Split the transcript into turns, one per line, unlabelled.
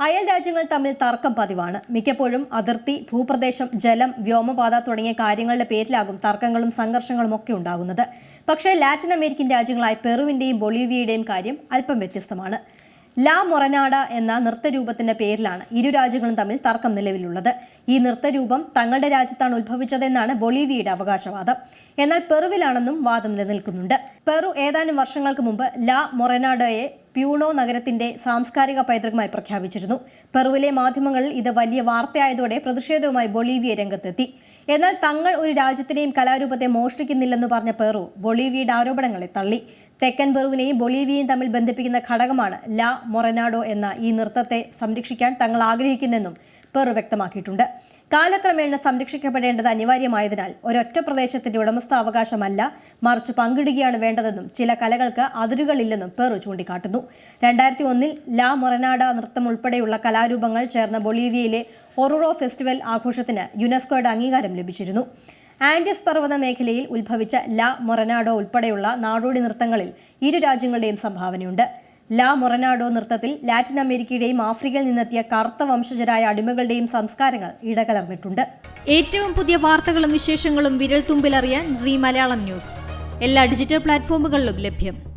അയൽ രാജ്യങ്ങൾ തമ്മിൽ തർക്കം പതിവാണ്. മിക്കപ്പോഴും അതിർത്തി ഭൂപ്രദേശം ജലം വ്യോമപാത തുടങ്ങിയ കാര്യങ്ങളുടെ പേരിലാകും തർക്കങ്ങളും സംഘർഷങ്ങളും ഒക്കെ ഉണ്ടാകുന്നത്. പക്ഷേ ലാറ്റിൻ അമേരിക്കൻ രാജ്യങ്ങളായ പെറുവിന്റെയും ബൊളീവിയയുടെയും കാര്യം അല്പം വ്യത്യസ്തമാണ്. ലാ മൊറനാഡ എന്ന നൃത്തരൂപത്തിന്റെ പേരിലാണ് ഇരു രാജ്യങ്ങളും തമ്മിൽ തർക്കം നിലവിലുള്ളത്. ഈ നൃത്തരൂപം തങ്ങളുടെ രാജ്യത്താണ് ഉത്ഭവിച്ചതെന്നാണ് ബൊളീവിയയുടെ അവകാശവാദം. എന്നാൽ പെറുവിലാണെന്നും വാദം നിലനിൽക്കുന്നുണ്ട്. പെറു ഏതാനും വർഷങ്ങൾക്ക് മുമ്പ് ലാ മൊറനാഡയെ പ്യൂണോ നഗരത്തിന്റെ സാംസ്കാരിക പൈതൃകമായി പ്രഖ്യാപിച്ചിരുന്നു. പെറുവിലെ മാധ്യമങ്ങളിൽ ഇത് വലിയ വാർത്തയായതോടെ പ്രതിഷേധവുമായി ബൊളീവിയ രംഗത്തെത്തി. എന്നാൽ തങ്ങൾ ഒരു രാജ്യത്തിനെയും കലാരൂപത്തെ മോഷ്ടിക്കുന്നില്ലെന്ന് പറഞ്ഞ പെറു ബൊളീവിയയുടെ ആരോപണങ്ങളെ തള്ളി. തെക്കൻ പെറുവിനെയും ബൊളീവിയയും തമ്മിൽ ബന്ധിപ്പിക്കുന്ന ഘടകമാണ് ലാ മൊറനാഡോ എന്ന ഈ നൃത്തത്തെ സംരക്ഷിക്കാൻ തങ്ങൾ ആഗ്രഹിക്കുന്നെന്നും പെറു വ്യക്തമാക്കിയിട്ടുണ്ട്. കാലക്രമേണ സംരക്ഷിക്കപ്പെടേണ്ടത് അനിവാര്യമായതിനാൽ ഒരൊറ്റ പ്രദേശത്തിന്റെ ഉടമസ്ഥാവകാശമല്ല മറിച്ച് പങ്കിടുകയാണ് വേണ്ടതെന്നും ചില കലകൾക്ക് അതിരുകളില്ലെന്നും പെറു ചൂണ്ടിക്കാട്ടുന്നു. രണ്ടായിരത്തി ഒന്നിൽ ലാ മൊറനാഡ നൃത്തം ഉൾപ്പെടെയുള്ള കലാരൂപങ്ങൾ ചേർന്ന ബൊളീവിയയിലെ ഒറുറോ ഫെസ്റ്റിവൽ ആഘോഷത്തിന് യുനെസ്കോയുടെ അംഗീകാരം ലഭിച്ചിരുന്നു. ആൻഡീസ് പർവത മേഖലയിൽ ഉത്ഭവിച്ച ലാ മൊറനാഡോ ഉൾപ്പെടെയുള്ള നാടോടി നൃത്തങ്ങളിൽ ഇരു രാജ്യങ്ങളുടെയും സംഭാവനയുണ്ട്. ലാ മൊറനാഡോ നൃത്തത്തിൽ ലാറ്റിൻ അമേരിക്കയുടെയും ആഫ്രിക്കയിൽ നിന്നെത്തിയ കറുത്ത വംശജരായ അടിമകളുടെയും സംസ്കാരങ്ങൾ ഇടകലർന്നിട്ടുണ്ട്.
ഏറ്റവും പുതിയ വാർത്തകളും വിശേഷങ്ങളും വിരൽ തുമ്പിലറിയാൻ സി മലയാളം ന്യൂസ്. എല്ലാ ഡിജിറ്റൽ പ്ലാറ്റ്ഫോമുകളിലും ലഭ്യം.